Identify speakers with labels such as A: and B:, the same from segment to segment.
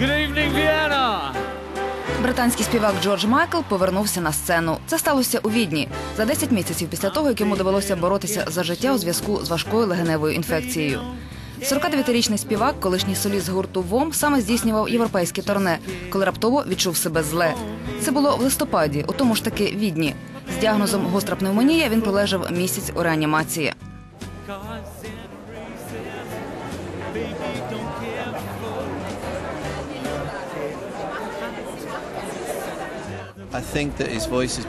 A: Good evening, Vienna.
B: Британський співак Джордж Майкл повернувся на сцену. Це сталося у відні за 10 місяців після того, як йому довелося боротися за життя у зв'язку з важкою легеневою інфекцією. 49-річний співак, колишній соліст гурту ВОМ, саме здійснював європейське турне, коли раптово відчув себе зле. Це було в листопаді, у тому ж таки відні. З діагнозом гостра пневмонія він пролежав місяць у реанімації.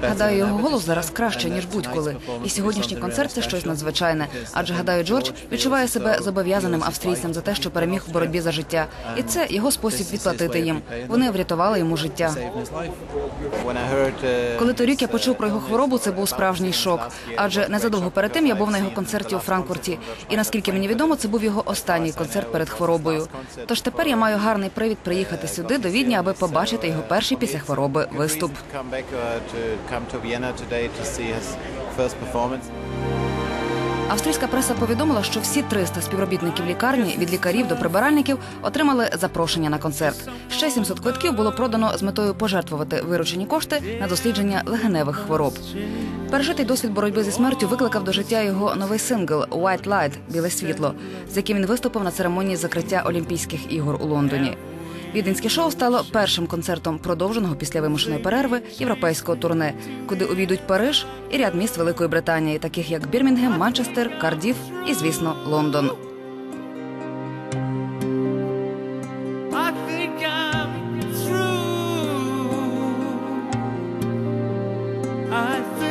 B: Гадаю, його голос зараз краще ніж будь-коли. І сьогоднішній концерт це щось надзвичайне. Адже гадаю, Джордж відчуває себе зобов'язаним австрійцям за те, що переміг у боротьбі за життя, і це його спосіб відплатити їм. Вони врятували йому життя. Коли торік я почув про його хворобу, це був справжній шок. Адже незадовго перед тим я був на його концерті у Франкфурті. І наскільки мені відомо, це був його останній концерт перед хворобою. Тож тепер я маю гарний привід приїхати сюди до Відня, аби побачити його перший після хвороби виступ. Австрійська преса повідомила, що всі 300 співробітників лікарні від лікарів до прибиральників отримали запрошення на концерт. Ще 700 квитків було продано з метою пожертвувати виручені кошти на дослідження легеневих хвороб. Пережитий досвід боротьби зі смертю викликав до життя його новий сингл «White Light» – біле світло, з яким він виступив на церемонії закриття Олімпійських ігор у Лондоні. Віденське шоу стало першим концертом продовженого після вимушеної перерви європейського турне, куди увійдуть Париж і ряд міст Великої Британії, таких як Бірмінгем, Манчестер, Кардів і, звісно, Лондон. I think